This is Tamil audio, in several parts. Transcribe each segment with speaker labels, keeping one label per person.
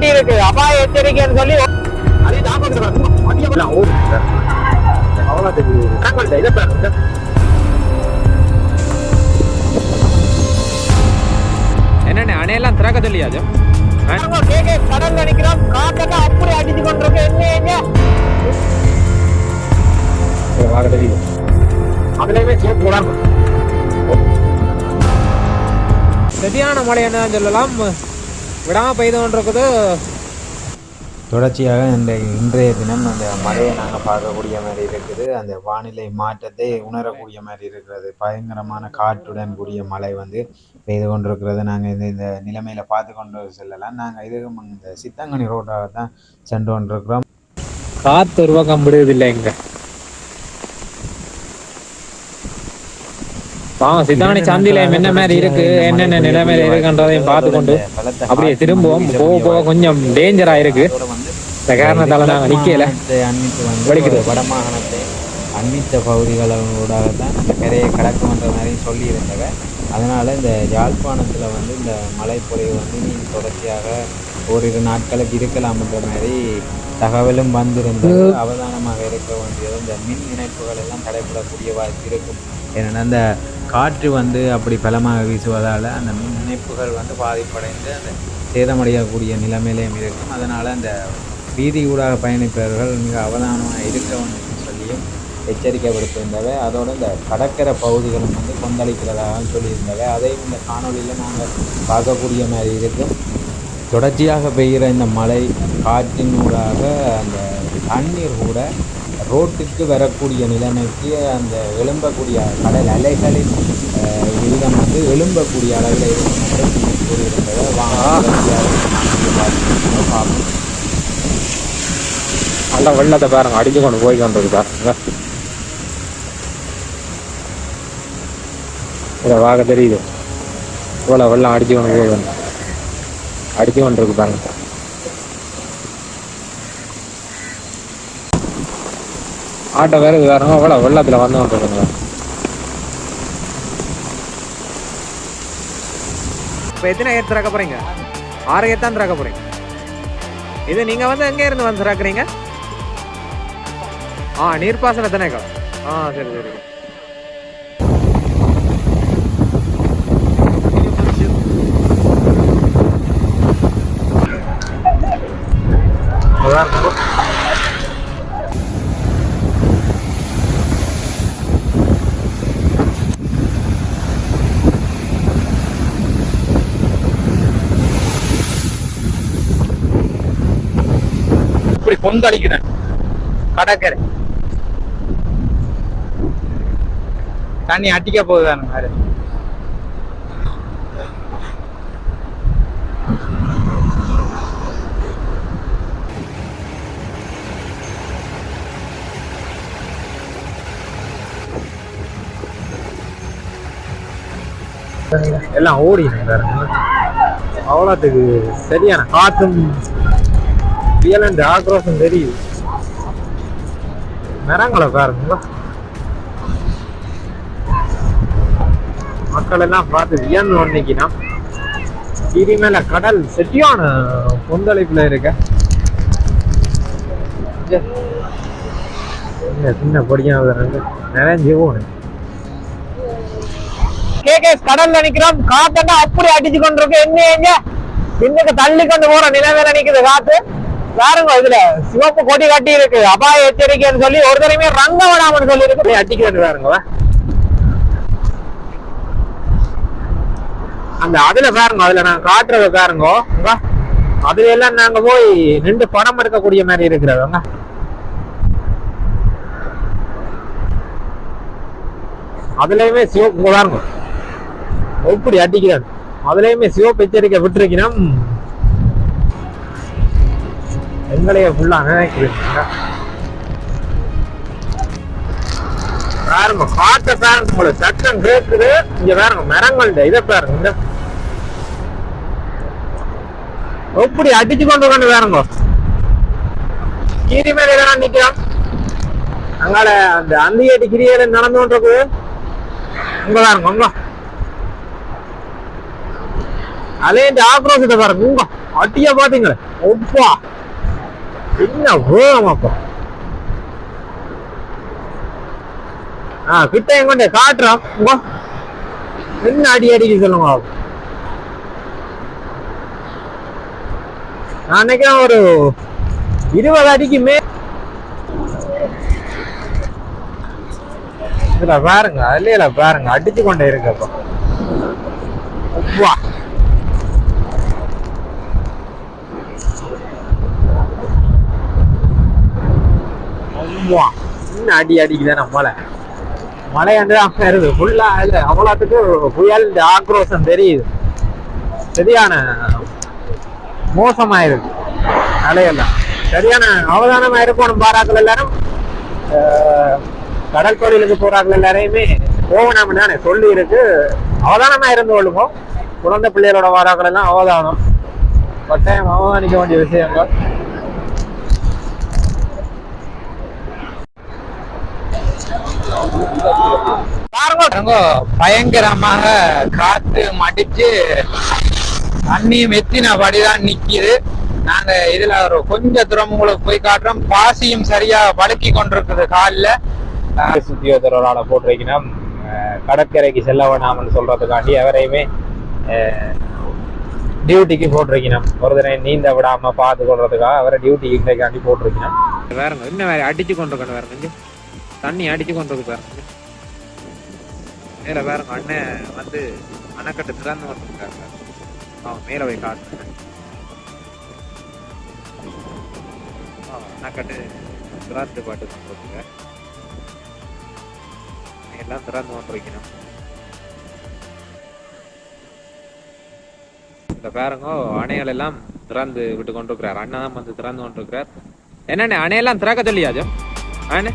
Speaker 1: கட்டி இருக்கு அபாய எச்சரிக்கைன்னு சொல்லி
Speaker 2: என்னண்ணே அணையெல்லாம் திறக்க சொல்லியாது
Speaker 1: கேக்கே கடல்ல நிக்கிறோம் காத்தெல்லாம் அப்படி அடிச்சு கொண்டிருக்கு. என்ன ஏங்க அதுலயுமே போடாம
Speaker 2: சரியான மழை என்ன சொல்லலாம். விடாம பெய்து கொண்டிருக்குது
Speaker 3: தொடர்ச்சியாக இந்த இன்றைய தினம் அந்த மழையை நாங்கள் பார்க்கக்கூடிய மாதிரி இருக்குது. அந்த வானிலை மாற்றத்தை உணரக்கூடிய மாதிரி இருக்கிறது. பயங்கரமான காற்றுடன் கூடிய மழை வந்து பெய்து கொண்டிருக்கிறது நாங்கள் இந்த இந்த நிலைமையில் பார்த்து கொண்டு செல்லலாம். நாங்கள் இதுக்கு முன் இந்த சித்தங்கனி ரோட்டாக தான் சென்று கொண்டிருக்கிறோம்.
Speaker 2: காத்து ஒரு பக்கம் விடுவதில்லை இங்க. வாங்க சித்தானி சந்தில என்ன மாதிரி இருக்கு? என்னென்ன நிலைமையில இருக்குன்றதையும் பார்த்து கொண்டு அப்படியே திரும்புவோம் போக போக கொஞ்சம் டேஞ்சரா இருக்கு இந்த காரணத்தால நாங்க நிக்கல. வலிக்குது.
Speaker 3: வடமாகாணத்தை அண்மித்த பகுதிகளோடாகத்தான் இந்த கரையை கடக்கும்ன்ற மாதிரி சொல்லியிருந்தவ. அதனால் இந்த யாழ்ப்பாணத்தில் வந்து இந்த மழைப்பொழிவு வந்து நீ தொடர்ச்சியாக ஓரிரு நாட்களுக்கு இருக்கலாம்ன்ற மாதிரி தகவலும் வந்திருந்தது. அவதானமாக இருக்க வேண்டியது இந்த மின் இணைப்புகள் எல்லாம் தடைப்படக்கூடிய வாய்ப்பு இருக்கும். ஏன்னா அந்த காற்று வந்து அப்படி பலமாக வீசுவதால் அந்த மின் இணைப்புகள் வந்து பாதிப்படைந்து அந்த சேதமடையக்கூடிய நிலைமையிலையும் இருக்கும். அதனால் அந்த வீதி ஊடாக பயணிப்பவர்கள் மிக அவதானமாக இருக்க வேண்டும் சொல்லியும் எச்சரிக்கை விடுத்திருந்தவை அதோடு இந்த கடற்கரை பகுதிகளும் வந்து கொந்தளிக்கிறதாக சொல்லியிருந்தவை அதையும் இந்த காணொளியில் நாங்கள் பார்க்கக்கூடிய மாதிரி இருக்கும். தொடர்ச்சியாக பெய்கிற இந்த மழை காற்றினூடாக அந்த தண்ணீர் கூட ரோட்டுக்கு வரக்கூடிய நிலைமைக்கு அந்த எழும்பக்கூடிய கடல் அலைகளின் விகிதம் வந்து எழும்பக்கூடிய அளவில் இருக்கும் கூறியிருந்ததை வாங்க பார்ப்போம்
Speaker 2: நல்லா வெள்ளத்தை பாருங்க அடிச்சு கொண்டு போய் கொண்டு பாருங்க இதை வாக தெரியுது. இவ்வளோ வெள்ளம் அடிச்சு கொண்டு போய் கொண்டு. அடிக்க இருக்கு பாருங்க. ஆட்டோ வேற இது வேறங்க வெள்ளத்தில் வந்து இப்போ எத்தனை ஏர் திறக்க போறீங்க? ஆறு ஏர் தான் திறக்க போறீங்க. இது நீங்க வந்து எங்க இருந்து வந்து திறக்கிறீங்க? ஆ நீர்ப்பாசன திணைக்கள் ஆ சரி சரி.
Speaker 1: இப்படி கொந்தளிக்கிறேன். கடற்கரை. தண்ணி அட்டிக்க போகுதானு மாதிரி. எல்லாம் ஓடி அவ்வளோத்துக்கு சரியான காத்தும் வியலண்ட் ஆக்ரோஷம் தெரியுது. மரங்களை பாருங்களா மக்கள் எல்லாம் பார்த்து வியந்து ஒன்னைக்குனா இனிமேல மேல கடல் செட்டியான கொந்தளிப்புல இருக்க. சின்ன பொடியாக நிறைஞ்சு போனேன் கேகேஸ் கடல்ல நிக்கிறோம் காத்தண்டா அப்படி அடிச்சு கொண்டிருக்கு. என்ன எங்க? பின்னுக்கு தள்ளி கொண்டு போற நிலைமையில நிக்குது காத்து. பாருங்க இதுல சிவப்பு கொடி கட்டி இருக்கு. அபாய எச்சரிக்கைன்னு சொல்லி ஒரு தடவையுமே ரங்க விடாமன்னு சொல்லி இருக்கு அடிக்கிறது பாருங்க அந்த அதுல பாருங்க அதுல நான் காட்டுறத பாருங்க அதுல எல்லாம் நாங்க போய் நின்று படம் எடுக்கக்கூடிய மாதிரி இருக்கிறவங்க அதுலயுமே சிவப்பு பாருங்க. எப்படி அடிக்கிறான்? அதுலயுமே சிவப்பு எச்சரிக்கை விட்டுருக்கணும் எங்களைய ஃபுல்லா நினைக்கிறீங்க பாருங்க காட்ட பாருங்க உங்களுக்கு சட்டம் கேட்குது இங்க பாருங்க மரங்கள் இதை பாருங்க இந்த. எப்படி அடிச்சு கொண்டு கொண்டு பாருங்க. கீரி மேல தான் நிக்கிறான். அங்கால அந்த அந்தியடி கிரியில நடந்து கொண்டிருக்கு உங்க பாருங்க உங்க அலேந்து ஆக்ரோஷத்தை பாருங்க உங்க அட்டியா பாத்தீங்களே ஒப்பா என்ன வேகமாப்பா ஆ கிட்ட எங்க காட்டுறோம் உங்க என்ன அடி அடிக்க சொல்லுங்க நான் நினைக்கிறேன் ஒரு இருபது அடிக்கு மே இதுல பாருங்க அதுல பாருங்க அடிச்சு கொண்டே இருக்கப்பா இருக்கு அப்போ சின்ன அடி அடிக்குதா மழை மழை வந்து அங்க இருக்கு ஃபுல்லா இல்ல அவ்வளோத்துக்கு புயல் இந்த ஆக்ரோஷம் தெரியுது. சரியான மோசமாயிருக்கு. அலையெல்லாம் சரியான அவதானமா இருக்கணும் பாராக்கள் எல்லாரும். கடல் தொழிலுக்கு போறாங்க எல்லாரையுமே போகணும்னு தானே சொல்லி இருக்கு அவதானமா இருந்து கொள்ளுவோம் குழந்தை பிள்ளைகளோட வாராக்கள் எல்லாம் அவதானம். கட்டாயம் அவதானிக்க வேண்டிய விஷயங்கள்.
Speaker 4: பாருங்க பயங்கரமாக காத்து மடிச்சு தண்ணியும் எத்தினபடிதான் நிக்குது. நாங்க இதுல ஒரு கொஞ்ச தூரம் உங்களுக்கு போய் காட்டுறோம். பாசியும் சரியா வழுக்கி கொண்டிருக்குது காலில்.
Speaker 2: வைக்கணும் அஹ் கடற்கரைக்கு செல்ல வேணாம்னு சொல்றதுக்காண்டி எவரையுமே டியூட்டிக்கு போட்டிருக்கணும். ஒரு தடவை நீந்த விடாம பார்த்து கொள்றதுக்காக அவரை டியூட்டிக்கு இன்றைக்காண்டி போட்டிருக்கணும். வேறங்க இன்னும் வேற அடிச்சு கொண்டிருக்கணும் வேற கொஞ்சம் தண்ணி அடிச்சு கொண்டிருக்கு பாருங்க மேல வேற அண்ணன் வந்து அணைக்கட்டு திறந்து வந்துருக்காங்க அவன் மேல போய் காட்டுறேன். அணைக்கட்டு திறந்து பாட்டு கொண்டிருக்காங்க எல்லாம் திறந்து வந்துருக்கணும். இந்த பாருங்க அணைகள் எல்லாம் திறந்து விட்டு கொண்டிருக்கிறார். அண்ணன் தான் வந்து திறந்து கொண்டிருக்கிறார். என்னண்ணே அணையெல்லாம் திறக்க சொல்லியாச்சோ அண்ணே?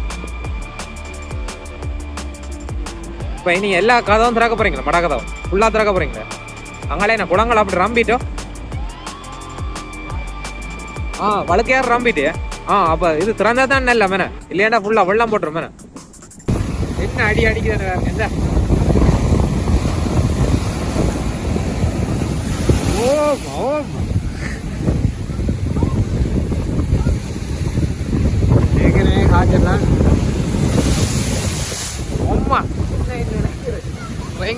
Speaker 2: இப்போ இனி எல்லா கதவும் திறக்க போகிறீங்களா மட கதவும் ஃபுல்லா திறக்க போகிறீங்களா அங்காலே என்ன குளங்கள் அப்படி ரம்பிட்டோ? ஆ வழுக்கையார் ரம்பிட்டு ஆ அப்ப இது திறந்தா தான் இல்லை மேனே இல்லையாண்டா ஃபுல்லா வெள்ளம் போட்டுரும் மேனே என்ன அடி அடிக்குது வேற எந்த? ஓ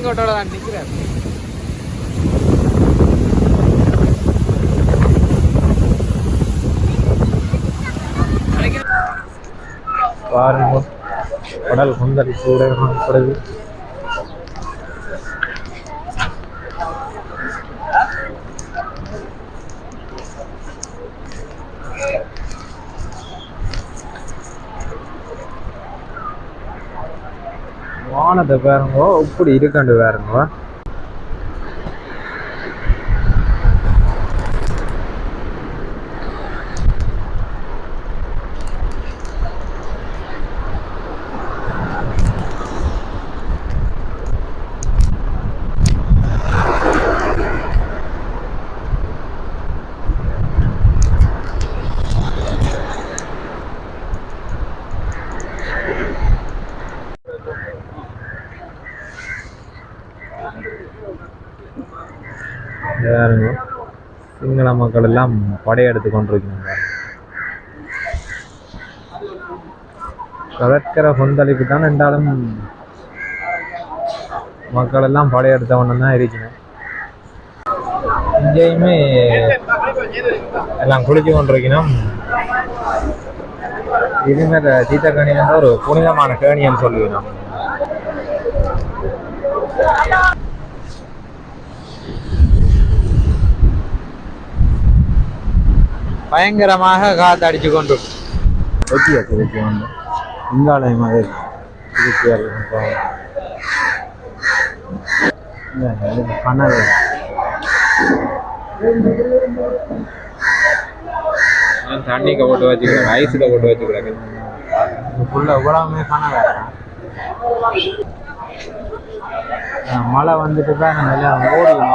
Speaker 2: பயங்கோட்டோட தான் நிற்கிறார்
Speaker 1: பாருங்க. கடல் கொந்தல் சூடுது வானத்தை பாருங்க இப்படி இருக்காண்டு பாருங்க இங்க பாருங்க. சிங்கள மக்கள் எல்லாம் படையெடுத்து கொண்டிருக்கிறாங்க. கடற்கரை கொந்தளிப்பு தான் என்றாலும் மக்கள் எல்லாம் படையெடுத்தவண்ணம் தான் இருக்கணும் இங்கேயுமே எல்லாம் குளிச்சு கொண்டிருக்கணும் இதுமே சீத்த வந்து ஒரு புனிதமான கேணின்னு சொல்லுவேன்
Speaker 4: பயங்கரமாக காத்து அடிச்சு கொண்டு.
Speaker 1: வெட்டியா திருப்பி வந்து இங்காலயம் மாதிரி கனவு
Speaker 2: தண்ணிக்க போட்டு வச்சுக்கிறேன் ஐஸுக்க போட்டு வச்சுக்கிறேன்.
Speaker 1: ஃபுல்லாக இவ்வளவுமே கனவு மழை வந்துட்டு தான் நல்லா ஓடிடும்